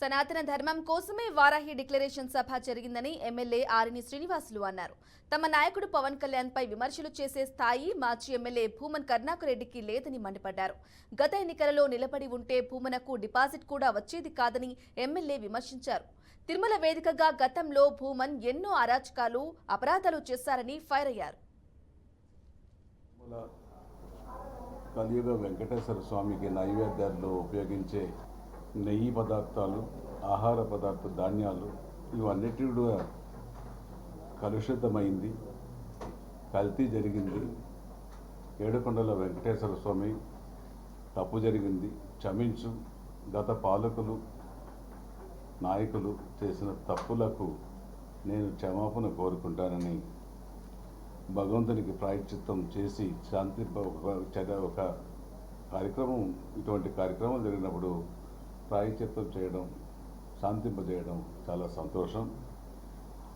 సనాతన ధర్మం కోసమే వారాహి డిక్లరేషన్ సభ జరిగిందని ఎమ్మెల్యే ఆరిని శ్రీనివాసులు అన్నారు. తమ నాయకుడు పవన్ కళ్యాణ్ పై విమర్శలు చేసే స్థాయి మాజీ ఎమ్మెల్యే భూమన్ కరుణాకర్ రెడ్డికి లేదని మండిపడ్డారు. గత ఎన్నికలలో నిలబడి ఉంటే భూమనకు డిపాజిట్ కూడా వచ్చేది కాదని ఎమ్మెల్యే విమర్శించారు. తిరుమల వేదికగా గతంలో భూమన్ ఎన్నో అరాచకాలు అపరాధాలు చేశారని ఫైర్ అయ్యారు. కలియుగ వెంకటేశ్వర స్వామికి నైవేద్యాల్లో ఉపయోగించే నెయ్యి పదార్థాలు ఆహార పదార్థ ధాన్యాలు ఇవన్నిటి కూడా కలుషితమైంది. కల్తీ జరిగింది. ఏడుకొండల వెంకటేశ్వర స్వామి తప్పు జరిగింది. క్షమించు. గత పాలకులు నాయకులు చేసిన తప్పులకు నేను క్షమాపణ కోరుకుంటానని భగవంతునికి ప్రాయశ్చిత్తం చేసి శాంతి ఒక ఒక కార్యక్రమం ఇటువంటి కార్యక్రమం జరిగినప్పుడు ప్రాయశ్చిత్తం చేయడం శాంతింపజేయడం చాలా సంతోషం.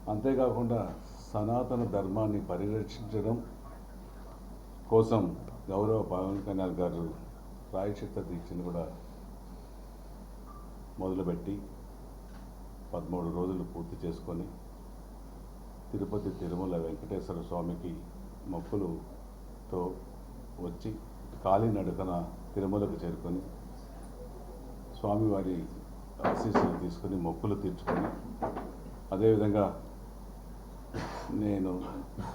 అంతేకాకుండా సనాతన ధర్మాన్ని పరిరక్షించడం కోసం గౌరవ పవన్ కళ్యాణ్ గారు ప్రాయశ్చిత్త దీక్షను కూడా మొదలుపెట్టి పదమూడు రోజులు పూర్తి చేసుకొని తిరుపతి తిరుమల వెంకటేశ్వర స్వామికి మొక్కులుతో వచ్చి కాలినడకన తిరుమలకు చేరుకొని స్వామివారి ఆశీస్సులు తీసుకొని మొక్కులు తీర్చుకొని అదేవిధంగా నేను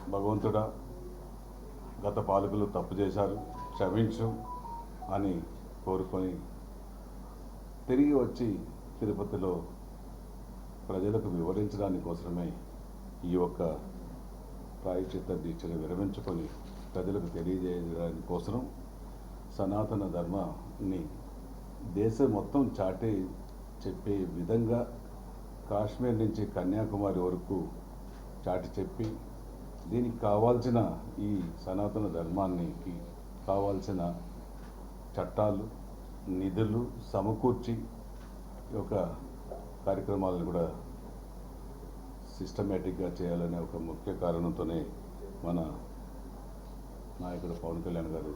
భగవంతుడా గత పాలకులు తప్పు చేశారు క్షమించు అని కోరుకొని తిరిగి వచ్చి తిరుపతిలో ప్రజలకు వివరించడానికి కోసమే ఈ యొక్క ప్రాయశ్చిత్త దీక్షను విరమించుకొని ప్రజలకు తెలియజేయడానికి కోసం సనాతన ధర్మాన్ని దేశం మొత్తం చాటి చెప్పే విధంగా కాశ్మీర్ నుంచి కన్యాకుమారి వరకు చాటి చెప్పి దీనికి కావాల్సిన ఈ సనాతన ధర్మానికి కావాల్సిన చట్టాలు నిధులు సమకూర్చి ఒక కార్యక్రమాలను కూడా సిస్టమేటిక్గా చేయాలనే ఒక ముఖ్య కారణంతోనే మన నాయకుడు పవన్ కళ్యాణ్ గారు